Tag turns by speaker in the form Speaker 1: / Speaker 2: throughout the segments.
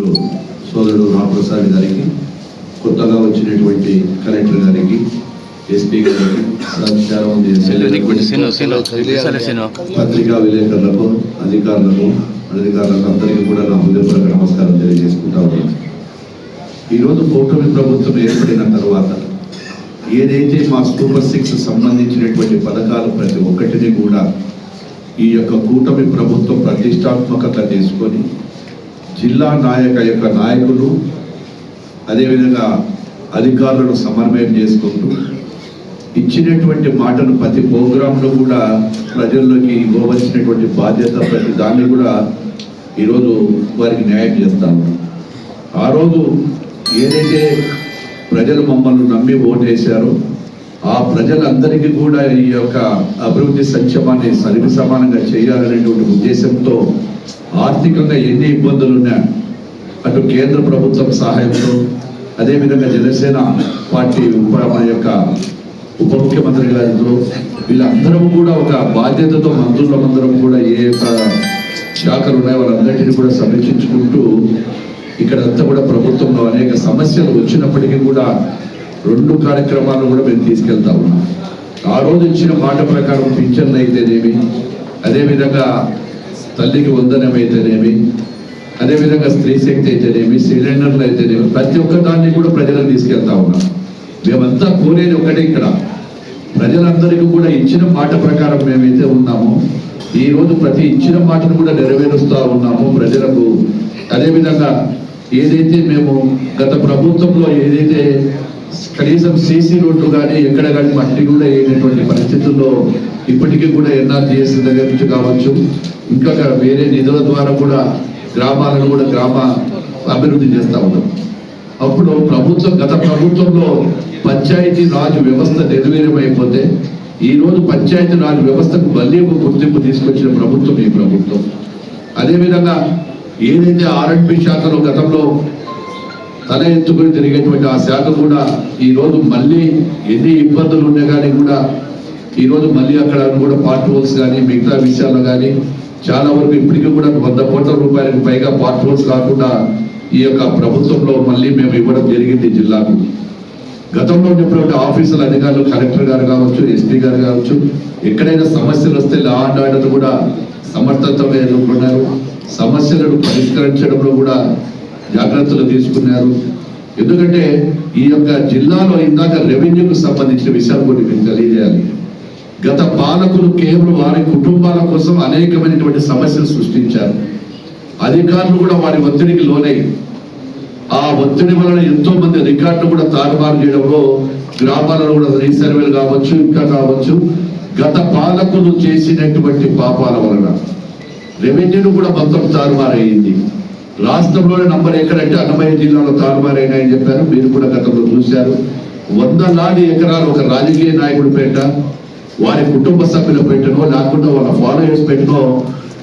Speaker 1: అధ్యక్షుడు సోదరుడు రామప్రసాద్ గారికి కొత్తగా వచ్చినటువంటి కలెక్టర్ గారికి ఎస్పీ గారికి పత్రికా విలేకరులకు అధికారులకు అధికారులకు అందరికీ కూడా నా హృదయపూర్వక నమస్కారం తెలియజేసుకుంటా ఉన్నాను. ఈరోజు కూటమి ప్రభుత్వం ఏర్పడిన తర్వాత ఏదైతే మా సూపర్ సిక్స్ సంబంధించినటువంటి పథకాలు ప్రతి ఒక్కటిని కూడా ఈ యొక్క కూటమి ప్రభుత్వం ప్రతిష్టాత్మకత తీసుకొని జిల్లా నాయక యొక్క నాయకులు అదేవిధంగా అధికారులను సమన్వయం చేసుకుంటూ ఇచ్చినటువంటి మాటను ప్రతి ప్రోగ్రాంలో కూడా ప్రజల్లోకి ఇవ్వవలసినటువంటి బాధ్యత ప్రతి దాన్ని కూడా ఈరోజు వారికి న్యాయం చేస్తాము. ఆ రోజు ఏదైతే ప్రజలు మమ్మల్ని నమ్మి ఓటేశారో ఆ ప్రజలందరికీ కూడా ఈ యొక్క అభివృద్ధి సంక్షేమాన్ని సరిగి సమానంగా చేయాలనేటువంటి ఉద్దేశంతో ఆర్థికంగా ఎన్ని ఇబ్బందులు ఉన్నా అటు కేంద్ర ప్రభుత్వం సహాయంతో అదేవిధంగా జనసేన పార్టీ ఉప యొక్క ఉప ముఖ్యమంత్రి గారితో వీళ్ళందరం కూడా ఒక బాధ్యతతో మంత్రులందరం కూడా ఏ యొక్క శాఖలు ఉన్నాయో వాళ్ళందరినీ కూడా సమీక్షించుకుంటూ ఇక్కడంతా కూడా ప్రభుత్వంలో అనేక సమస్యలు వచ్చినప్పటికీ కూడా రెండు కార్యక్రమాలను కూడా మేము తీసుకెళ్తా ఉన్నాం. ఆ రోజు ఇచ్చిన మాట ప్రకారం పింఛన్ అయితేనేమి అదేవిధంగా తల్లికి వందనం అయితేనేమి అదేవిధంగా స్త్రీ శక్తి అయితేనేమి సిలిండర్లు అయితేనేమి ప్రతి ఒక్క దాన్ని కూడా ప్రజలను తీసుకెళ్తా ఉన్నాం. మేమంతా కోరేది ఒకటే ఇక్కడ. ప్రజలందరికీ కూడా ఇచ్చిన మాట ప్రకారం మేమైతే ఉన్నామో ఈరోజు ప్రతి ఇచ్చిన మాటను కూడా నెరవేరుస్తూ ఉన్నాము ప్రజలకు. అదేవిధంగా ఏదైతే మేము గత ప్రభుత్వంలో ఏదైతే కనీసం సీసీ రోడ్లు కానీ ఎక్కడ కానీ మట్టి కూడా వేయనటువంటి పరిస్థితుల్లో ఇప్పటికీ కూడా ఎన్ఆర్జీఎస్ దగ్గర నుంచి కావచ్చు ఇంకా వేరే నిధుల ద్వారా కూడా గ్రామాలను కూడా గ్రామ అభివృద్ధి చేస్తూ ఉన్నాం. అప్పుడు ప్రభుత్వం గత ప్రభుత్వంలో పంచాయతీ రాజ్ వ్యవస్థ నిర్వీర్యం అయిపోతే ఈ రోజు పంచాయతీ రాజ్ వ్యవస్థకు మళ్ళీ ఒక గుర్తింపు తీసుకొచ్చిన ప్రభుత్వం ఈ ప్రభుత్వం. అదేవిధంగా ఏదైతే ఆర్ఎండ్బి శాఖలో గతంలో తల ఎత్తుకుని తిరిగేటువంటి ఆ శాఖ కూడా ఈ రోజు మళ్ళీ ఎన్ని ఇబ్బందులు ఉన్నా కానీ కూడా ఈ రోజు మళ్ళీ అక్కడ కూడా పార్ట్ హోల్స్ కానీ మిగతా విషయాల్లో కానీ చాలా వరకు ఇప్పటికీ కూడా వంద కోట్ల రూపాయలకు పైగా పార్ట్ హోల్స్ కాకుండా ఈ యొక్క ప్రభుత్వంలో మళ్ళీ మేము ఇవ్వడం జరిగింది జిల్లాకు. గతంలో ఉన్నటువంటి ఆఫీసుల అధికారులు కలెక్టర్ గారు కావచ్చు ఎస్పీ గారు కావచ్చు ఎక్కడైనా సమస్యలు వస్తే లా అండ్ ఆర్డర్ కూడా సమర్థతగా ఎదుర్కొన్నారు సమస్యలను పరిష్కరించడంలో కూడా జాగ్రత్తలు తీసుకున్నారు. ఎందుకంటే ఈ యొక్క జిల్లాలో ఇందాక రెవెన్యూకు సంబంధించిన విషయాలు కొన్ని మీకు తెలియజేయాలి. గత పాలకులు కేవలం వారి కుటుంబాల కోసం అనేకమైనటువంటి సమస్యలు సృష్టించారు. అధికారులు కూడా వారి ఒత్తిడికి లోనై ఆ ఒత్తిడి వలన ఎంతో మంది రికార్డులు కూడా తారుమారు చేయడంలో గ్రామాలలో కూడా రీసర్వేలు కావచ్చు ఇంకా కావచ్చు గత పాలకులు చేసినటువంటి పాపాల వలన రెవెన్యూను కూడా మొత్తం తారుమారయ్యింది. రాష్ట్రంలోనే నంబర్ ఎక్కడంటే అన్నమయ్య జిల్లాలో తారుమారైనాయని చెప్పారు. మీరు కూడా గతంలో చూశారు. వందలాది ఎకరాలు ఒక రాజకీయ నాయకుడు పేట వారి కుటుంబ సభ్యుల పెట్టనో లేకుండా వాళ్ళ ఫాలోయర్స్ పెట్టనో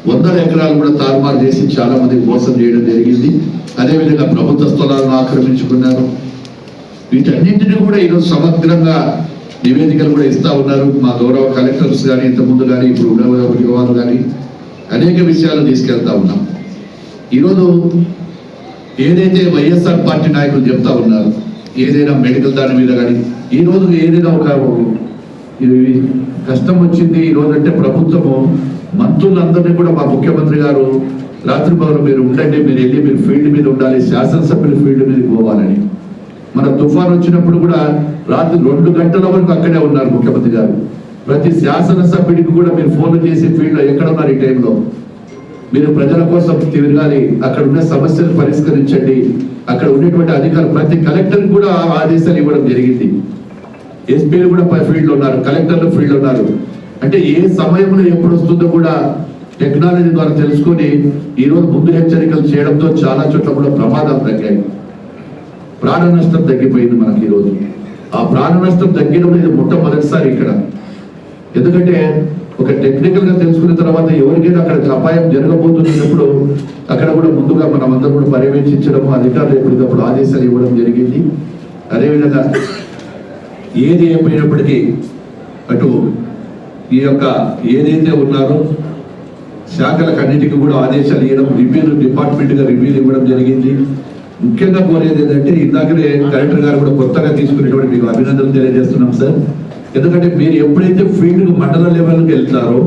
Speaker 1: వందల ఎకరాలు కూడా తారుమారు చేసి చాలా మంది మోసం చేయడం జరిగింది. అదేవిధంగా ప్రభుత్వ స్థలాలను ఆక్రమించుకున్నారు. వీటన్నింటినీ కూడా ఈరోజు సమగ్రంగా నివేదికలు కూడా ఇస్తా ఉన్నారు. మా గౌరవ కలెక్టర్స్ కానీ ఇంతకుముందు కానీ ఇప్పుడు ఉన్న వారు కానీ అనేక విషయాలు తీసుకెళ్తా ఉన్నాం. ఈరోజు ఏదైతే వైఎస్ఆర్ పార్టీ నాయకులు చెప్తా ఉన్నారు ఏదైనా మెడికల్ దాని మీద కానీ ఈ రోజు ఏదైనా ఒక ఇది కష్టం వచ్చింది ఈ రోజు అంటే ప్రభుత్వము మంత్రులందరినీ కూడా మా ముఖ్యమంత్రి గారు రాత్రి మీరు ఉండండి మీరు వెళ్ళి మీరు ఫీల్డ్ మీద ఉండాలి శాసనసభ్యులు ఫీల్డ్ మీద పోవాలని. మన తుఫాన్ వచ్చినప్పుడు కూడా రాత్రి రెండు గంటల వరకు అక్కడే ఉన్నారు ముఖ్యమంత్రి గారు. ప్రతి శాసనసభ్యుడికి కూడా మీరు ఫోన్లు చేసి ఫీల్డ్లో ఎక్కడ ఉన్నారు ఈ టైంలో? మీరు ప్రజల కోసం తిరగాలి అక్కడ ఉన్న సమస్యలు పరిష్కరించండి. అక్కడ ఉన్నటువంటి అధికారులు ప్రతి కలెక్టర్ కూడా ఆదేశాలు ఇవ్వడం జరిగింది. ఎస్పీలు కూడా ఫీల్డ్లో ఉన్నారు. కలెక్టర్లు ఫీల్డ్ ఉన్నారు. అంటే ఏ సమయంలో ఎప్పుడు వస్తుందో కూడా టెక్నాలజీ ద్వారా తెలుసుకొని ఈరోజు ముందు హెచ్చరికలు చేయడంతో చాలా చోట్ల కూడా ప్రమాదాలు తగ్గాయి. ప్రాణ నష్టం తగ్గిపోయింది మనకి ఈరోజు. ఆ ప్రాణ నష్టం తగ్గడం ఇది మొట్టమొదటిసారి ఇక్కడ. ఎందుకంటే ఒక టెక్నికల్గా తెలుసుకున్న తర్వాత ఎవరికైనా అక్కడ అపాయం జరగబోతున్నప్పుడు అక్కడ కూడా ముందుగా మనం అందరం కూడా పర్యవేక్షించడం అధికారులు ఎప్పటికప్పుడు ఆదేశాలు ఇవ్వడం జరిగింది. అదేవిధంగా ఏది ఏమైనప్పటికీ అటు ఈ యొక్క ఏదైతే ఉన్నారో శాఖలకు అన్నిటికీ కూడా ఆదేశాలు ఇవ్వడం రివ్యూలు డిపార్ట్మెంట్గా రివ్యూలు ఇవ్వడం జరిగింది. ముఖ్యంగా కోరేది ఏంటంటే ఇందాకనే కలెక్టర్ గారు కూడా కొత్తగా తీసుకునేటువంటి మీకు అభినందనలు తెలియజేస్తున్నాం సార్. ఎందుకంటే మీరు ఎప్పుడైతే ఫీల్డ్ మండల లెవెల్కి వెళ్తారో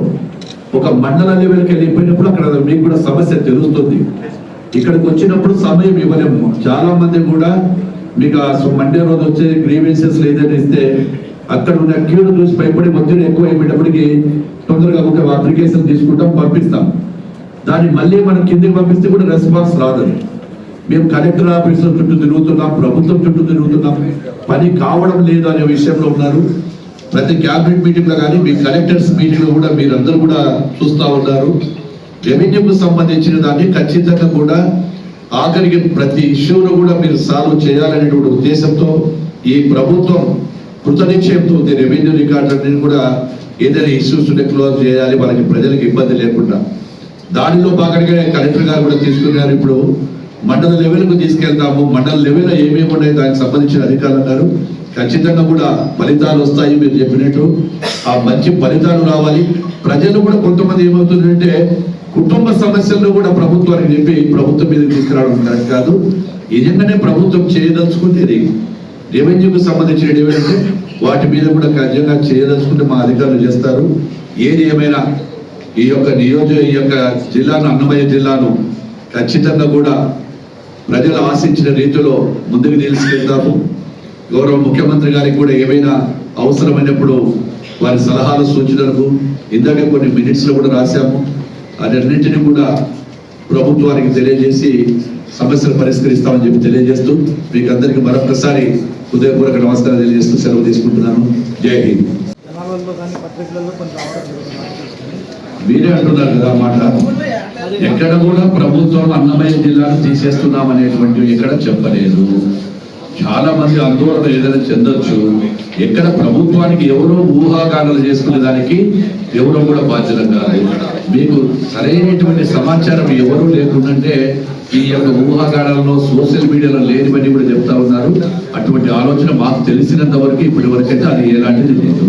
Speaker 1: ఒక మండల లెవెల్కి వెళ్ళిపోయినప్పుడు అక్కడ మీకు కూడా సమస్య తెలుస్తుంది. ఇక్కడికి వచ్చినప్పుడు సమయం ఇవ్వలేము. చాలా మంది కూడా మీకు ఆ మండే రోజు వచ్చే గ్రీవెన్సెస్ లేదని ఇస్తే అక్కడ ఉన్న క్యూను చూసి భయపడి ఒత్తిడి ఎక్కువ అయిపోయేటప్పటికి తొందరగా ఒక అప్లికేషన్ తీసుకుంటాం పంపిస్తాం. దాన్ని మళ్ళీ మనం కిందికి పంపిస్తే కూడా రెస్పాన్స్ రాదని మేము కలెక్టర్ ఆఫీస్ చుట్టూ తిరుగుతున్నాం ప్రభుత్వం చుట్టూ తిరుగుతున్నాం. పని కావడం లేదు అనే విషయంలో ఉన్నారు. ప్రతి క్యాబినెట్ మీటింగ్లో కానీ మీ కలెక్టర్స్ మీటింగ్లో కూడా మీరందరూ కూడా చూస్తా ఉన్నారు. రెవెన్యూకు సంబంధించిన దాన్ని ఖచ్చితంగా కూడా ఆఖరికి ప్రతి ఇష్యూను కూడా మీరు సాల్వ్ చేయాలనేటువంటి ఉద్దేశంతో ఈ ప్రభుత్వం కృతనిశ్చయంతో ఉంది. రెవెన్యూ రికార్డులన్నీ కూడా ఏదైనా ఇష్యూస్ ఉంటే క్లోజ్ చేయాలి. వాళ్ళకి ప్రజలకు ఇబ్బంది లేకుండా. దానిలో భాగంగా కలెక్టర్ గారు కూడా తీసుకున్నారు. ఇప్పుడు మండల లెవెల్కు తీసుకెళ్తాము. మండల లెవెల్లో ఏమేమి ఉన్నాయి దానికి సంబంధించిన అధికారులు ఉన్నారు. ఖచ్చితంగా కూడా ఫలితాలు వస్తాయి మీరు చెప్పినట్టు. ఆ మంచి ఫలితాలు రావాలి. ప్రజలు కూడా కొంతమంది ఏమవుతుందంటే కుటుంబ సమస్యలను కూడా ప్రభుత్వానికి చెప్పి ప్రభుత్వం మీద తీసుకురావడం కరెక్ట్ కాదు. నిజంగానే ప్రభుత్వం చేయదలుచుకుంటే రెవెన్యూకి సంబంధించిన ఏమంటే వాటి మీద కూడా ఖచ్చితంగా చేయదలుచుకుంటే మా అధికారులు చేస్తారు. ఏది ఏమైనా ఈ యొక్క నియోజక ఈ యొక్క జిల్లాను అన్నమయ్య జిల్లాను ఖచ్చితంగా కూడా ప్రజలు ఆశించిన రీతిలో ముందుకు తీసుకెళ్తాము గౌరవ ముఖ్యమంత్రి గారికి కూడా ఏమైనా అవసరమైనప్పుడు వారి సలహాలు సూచనలకు ఇందాక కొన్ని మినిట్స్లో కూడా రాశాము. అన్నింటినీ కూడా ప్రభుత్వానికి తెలియజేసి సమస్యలు పరిష్కరిస్తామని చెప్పి తెలియజేస్తూ మీకు అందరికీ మరొకసారి హృదయపూర్వక నమస్కారం తెలియజేస్తూ సెలవు తీసుకుంటున్నాను. జై హింద్. మీరే అంటున్నారు కదా మాట. ఎక్కడ కూడా ప్రభుత్వం అన్నమయ్య జిల్లాను తీసేస్తున్నాం అనేటువంటి ఎక్కడ చెప్పలేదు. చాలా మంది ఆందోళన ఏదైనా చెందొచ్చు. ఎక్కడ ప్రభుత్వానికి ఎవరో ఊహాగానాలు చేసుకునే దానికి ఎవరో కూడా బాధ్యత కాదు మీకు సరైనటువంటి సమాచారం ఎవరూ లేకుండానే ఈ యొక్క ఊహాగానాలలో సోషల్ మీడియాలో లేనివన్నీ కూడా చెప్తా ఉన్నారు. అటువంటి ఆలోచన మాకు తెలిసినంత వరకు ఇప్పటి వరకైతే అది ఎలాంటిది లేదు.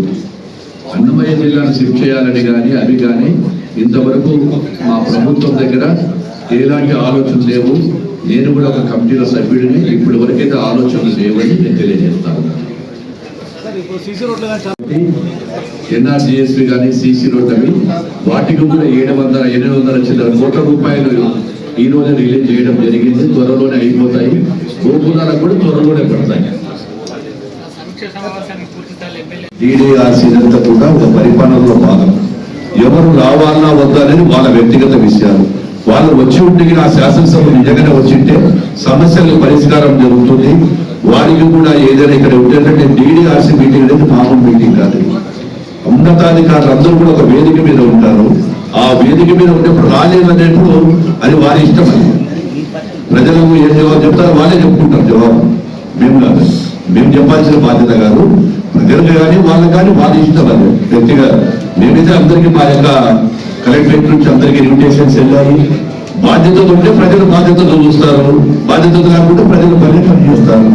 Speaker 1: అన్నమయ్య జిల్లాను షిఫ్ట్ చేయాలని కానీ అవి కానీ ఇంతవరకు మా ప్రభుత్వం దగ్గర ఎలాంటి ఆలోచన లేవు. నేను కూడా ఒక కమిటీలో సభ్యుడిని. ఇప్పటి వరకైతే ఆలోచనలు లేవని నేను తెలియజేస్తాను.
Speaker 2: సీసీ రోడ్లు కానీ చాలా
Speaker 1: ఎన్ఆర్జిఎస్పి కానీ సీసీ రోడ్ అవి వాటికి కూడా ఏడు వందల ఎనిమిది వందల చిల్లర కోట్ల రూపాయలు ఈ రోజు రిలీజ్ చేయడం జరిగింది. త్వరలోనే అయిపోతాయి. గోపురాలకు కూడా త్వరలోనే పడతాయి. డిడిఆర్సీ ఇదంతా కూడా ఒక పరిపాలనలో భాగం. ఎవరు రావాలన్నా వద్దా అనేది వాళ్ళ వ్యక్తిగత విషయాలు. వాళ్ళు వచ్చి ఉంటే ఆ శాసనసభ నిజంగానే వచ్చింటే సమస్యలకు పరిష్కారం జరుగుతుంది. వారికి కూడా ఏదైనా ఇక్కడ ఉండేటంటే డిడిఆర్సీ మీటింగ్ అనేది మామూలు మీటింగ్ కాదు. ఉన్నతాధికారులు అందరూ కూడా ఒక వేదిక మీద ఉంటారు. ఆ వేదిక మీద ఉండేప్పుడు రాలేదనేప్పుడు అది వారి ఇష్టం అది. ప్రజలకు ఏం జవాబు చెప్తారో వాళ్ళే చెప్పుకుంటారు జవాబు. మేము కాదు. మేము చెప్పాల్సిన బాధ్యత కాదు. ప్రజలకు కానీ వాళ్ళకి కానీ వాళ్ళ ఇష్టం అది. వ్యక్తిగా మేమైతే అందరికీ మా యొక్క కలెక్టరేట్ నుంచి అందరికీ ఇన్విటేషన్స్ వెళ్ళాలి బాధ్యతలు ఉంటే ప్రజలు బాధ్యతలు చూస్తారు. బాధ్యతలు కాకుండా ప్రజలు పని పని చేస్తారు.